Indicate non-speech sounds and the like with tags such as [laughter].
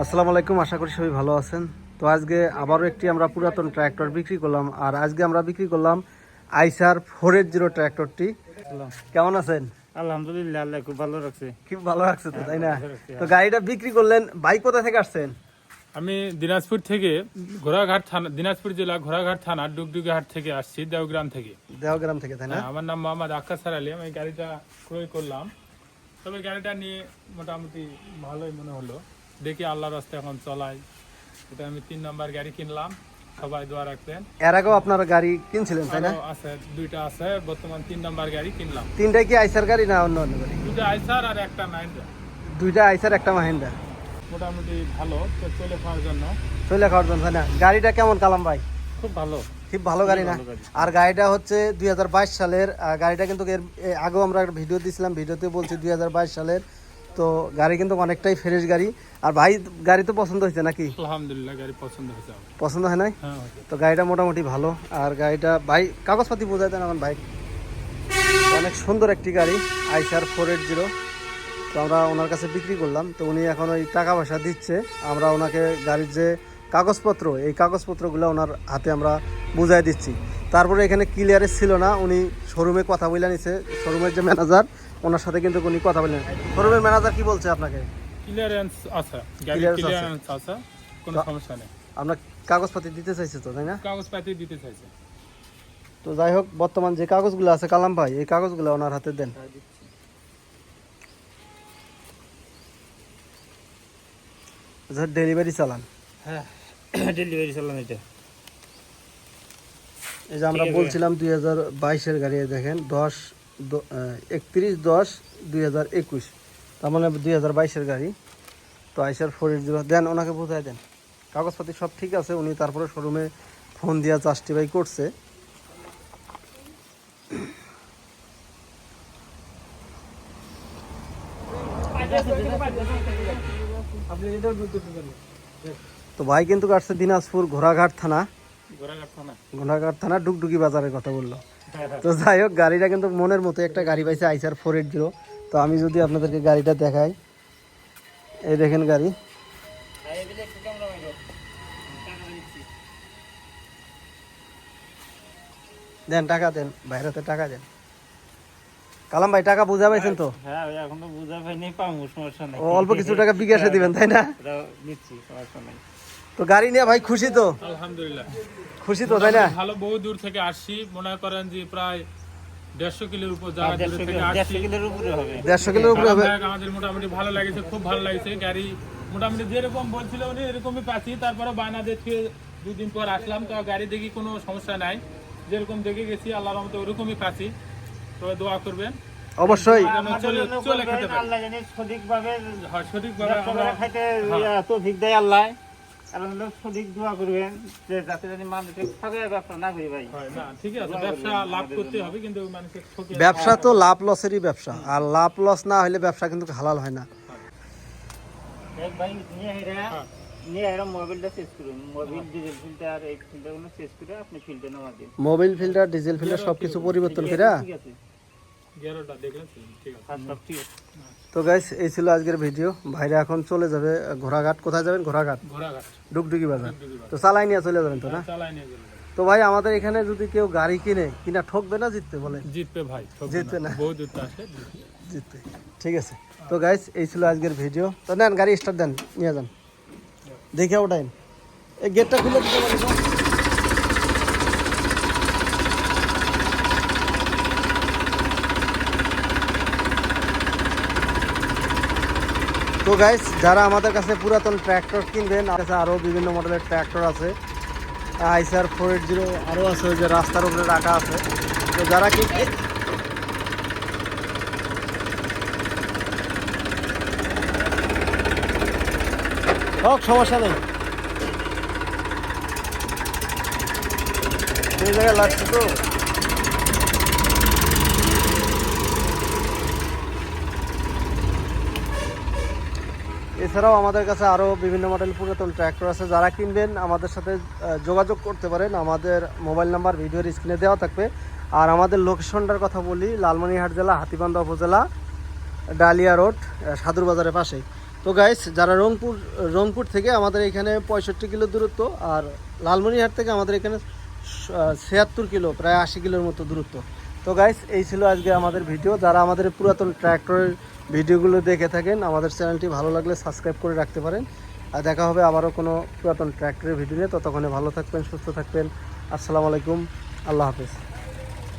আসসালামু আলাইকুম আশা করি সবাই ভালো আছেন। তো আজকে আবারও একটি আমরা পুরাতন ট্র্যাক্টর বিক্রি করলাম আর আজকে আমরা বিক্রি করলাম আইসার ফোর এইট জিরো ট্র্যাক্টরটি কেমন আছেন? আলহামদুলিল্লাহ আল্লাহ খুব ভালো রাখছে। খুব ভালো লাগছে তো তাই না? তো গাড়িটা বিক্রি করলেন বাইক কোথা থেকে আসছেন? আমি দিনাজপুর থেকে ঘোড়াঘাট থানা দিনাজপুর জেলা ঘোড়াঘাট থানা ডুগডুগি হাট থেকে আসছি দেওগ্রাম থেকে। দেওগ্রাম থেকে তাই না? হ্যাঁ, আমার নাম মোহাম্মদ আকাশ আলী। আমি গাড়িটা ক্রয় করলাম। তবে গাড়িটা নিয়ে মোটামুটি ভালোই মনে হলো। দেখি আল্লাহ রাস্তায় এখন চলাই। এটা আমি তিন নম্বর গাড়ি কিনলাম সবাই দোয়া রাখবেন। এর আগেও আপনার গাড়ি কিনছিলেন তাই না? আছে দুইটা আছে বর্তমান তিন নম্বর গাড়ি কিনলাম। তিনটাই কি আইসার গাড়ি না অন্য অন্য গাড়ি? দুইটা আইসার আর একটা মাহিন্দ্রা। দুইটা আইসার একটা মাহিন্দা মোটামুটি ভালো তো চলে খাওয়ার জন্য। চলে খাওয়ার জন্য তাই না? গাড়িটা কেমন কালাম ভাই? খুব ভালো। খুব ভালো গাড়ি না? আর গাড়িটা হচ্ছে দুই হাজার বাইশ সালের গাড়িটা কিন্তু এর আগেও আমরা ভিডিও দিয়েছিলাম ভিডিওতে বলছি দুই হাজার বাইশ সালের তো গাড়ি কিন্তু অনেকটাই ফ্রেশ গাড়ি। আর ভাই গাড়ি তো পছন্দ হয়েছে নাকি? আলহামদুলিল্লাহ গাড়ি পছন্দ হয়েছে পছন্দ হয় নাই? হ্যাঁ তো গাড়িটা মোটামুটি ভালো। আর গাড়িটা ভাই কাগজপাতি বোঝাই দেন আমার ভাই। অনেক সুন্দর একটি গাড়ি আইসার ফোর এইট জিরো তো আমরা ওনার কাছে বিক্রি করলাম। তো উনি এখন ওই টাকা পয়সা দিচ্ছে। আমরা ওনাকে গাড়ির যে কাগজপত্র এই কাগজপত্রগুলো ওনার হাতে আমরা বুঝাই দিচ্ছি। তারপরে এখানে ক্লিয়ারের ছিল না। উনি শোরুমে কথা বলে নিছে। শোরুমের যে ম্যানেজার ওনার সাথে কিন্তু উনি কথা বলেন। শোরুমের ম্যানেজার কি বলছে আপনাকে? ক্লিয়ারেন্স আছে। ক্লিয়ারেন্স আছে। কোনো সমস্যা নেই। আপনার কাগজপাতি দিতে চাইছে তো তাই না? কাগজপাতি দিতে চাইছে। তো যাই হোক বর্তমান যে কাগজগুলো আছে কালাম ভাই এই কাগজগুলো ওনার হাতে দেন। ডেলিভারি চালান। হ্যাঁ [clears throat] ডেলিভারি চালান এটা। এই যে আমরা বলছিলাম দুই হাজার বাইশের গাড়ি দেখেন দশ একত্রিশ দশ দুই হাজার একুশ। তার মানে দুই হাজার বাইশের গাড়ি। তো আইসার ফোর এইট জিরো দেন ওনাকে বোঝাই দেন। কাগজপাতি সব ঠিক আছে উনি তারপরে শোরুমে ফোন দিয়া জাস্টিফাই করছে। তো ভাই কিন্তু কাটছে দিনাজপুর ঘোড়াঘাট থানা। ঘোড়াঘাট থানা। ঘোড়াঘাট থানা ডুগডুগি বাজারের কথা বলল। তো যাই হোক গাড়িটা কিন্তু মনের মতো একটা গাড়ি পাইছে আইসার ফোর এইট জিরো তো আমি যদি আপনাদেরকে গাড়িটা দেখাই এই দেখেন গাড়ি। দেন টাকা দেন বাইরেতে টাকা দেন। কালাম ভাই টাকা বুঝা পাইছেন তো? হ্যাঁ এখন তো বুঝা পাইনি পাবো সমস্যা নেই। অল্প কিছু টাকা বিকাশে দিবেন তাই না? এটা নিচ্ছি সমস্যা নেই। তো গাড়ি নিয়ে ভাই খুশি তো? আলহামদুলিল্লাহ। খুশি তো তাই না? ভালো বহু দূর থেকে আসছি। মনে করেন যে প্রায় দেড়শো কিলোর উপর জায়গা দূর থেকে আসছি। দেড়শো কিলোর উপরে হবে। আমাদের মোটামুটি ভালো লাগছে খুব ভালো লাগছে। গাড়ি মোটামুটি যেরকম বলছিল উনি এরকমই পাচ্ছি। তারপরে বায়না দেখে দুদিন পর আসলাম। তো গাড়ি দেখি কোনো সমস্যা নাই। যেরকম দেখে গেছি আল্লাহর রহমতে ওরকমই পাচ্ছি। তবে দোয়া করবেন। অবশ্যই। আল্লাহ সঠিকভাবে সঠিকভাবে আমরা খাইতে তৌফিক দেয় আল্লাহ। সঠিক দোয়া করবেন যে যাতে ব্যবসা না করি ভাই। না ঠিক আছে ব্যবসা লাভ করতে হবে কিন্তু মানুষের ব্যবসা তো লাভ লসেরই ব্যবসা আর লাভ লস না হলে ব্যবসা কিন্তু হালাল হয় না। এক ভাই নিয়ে হেরা নিয়ে হেরা মোবাইলটা করুন মোবাইল ডিজেল ফিল্টার এই ফিল্টারগুলো করে আপনি ফিল্টার নামা দিন। মোবিল ফিল্টার ডিজেল ফিল্টার সবকিছু পরিবর্তন করে ঠিক আছে। তো? আছে। হ্যাঁ গাইস এই ছিল আজকের ভিডিও ভাইরা এখন চলে যাবে ঘোড়াঘাট। কোথায় যাবেন? ঘোড়াঘাট? ঘোড়াঘাট। ডুগডুগি বাজার। তো চালাই নিয়ে চলে যাবেন তো না? চালাই নিয়ে গেল তো ভাই আমাদের এখানে যদি কেউ গাড়ি কিনে কিনা ঠকবে না জিততে বলে জিতবে ভাই জিতবে না। জিতবে। ঠিক আছে। তো গাইস এই ছিল আজকের ভিডিও তো নেন গাড়ি স্টার্ট দেন নিয়ে যান। দেখে ওটাইন এই গেটটা খুলে দিতে পারি তো গাইস যারা আমাদের কাছে পুরাতন ট্র্যাক্টর কিনবেন আমার কাছে আরও বিভিন্ন মডেলের ট্র্যাক্টর আছে। আইসার ফোর এইট জিরো আরও আছে যে রাস্তার উপরে রাখা আছে। তো যারা কি হোক, সমস্যা নেই। জায়গায় লাগছে তো। এছাড়াও আমাদের কাছে আরও বিভিন্ন মডেল পুরাতন ট্র্যাক্টর আছে, যারা কিনবেন, আমাদের সাথে যোগাযোগ করতে পারেন। আমাদের মোবাইল নাম্বার ভিডিওর স্ক্রিনে দেওয়া থাকবে। আর আমাদের লোকেশনটার কথা বলি, লালমনিরহাট জেলা, হাতিবান্ধা উপজেলা, ডালিয়া রোড সাদুর বাজারের পাশেই তো গাইস যারা রংপুর রংপুর থেকে আমাদের এখানে পঁয়ষট্টি কিলো দূরত্ব, আর লালমনিরহাট থেকে আমাদের এখানে ছিয়াত্তর কিলো, প্রায় আশি কিলোর মতো দূরত্ব। তো গাইস এই ছিল আজকে আমাদের ভিডিও যারা আমাদের পুরাতন ট্র্যাক্টরের ভিডিওগুলো দেখে থাকেন। আমাদের চ্যানেলটি ভালো লাগলে সাবস্ক্রাইব করে রাখতে পারেন। আর দেখা হবে আবারও কোনো পুরাতন ট্র্যাক্টরের ভিডিও নিয়ে। ততক্ষণে ভালো থাকবেন, সুস্থ থাকবেন। আসসালামু আলাইকুম। আল্লাহ হাফেজ।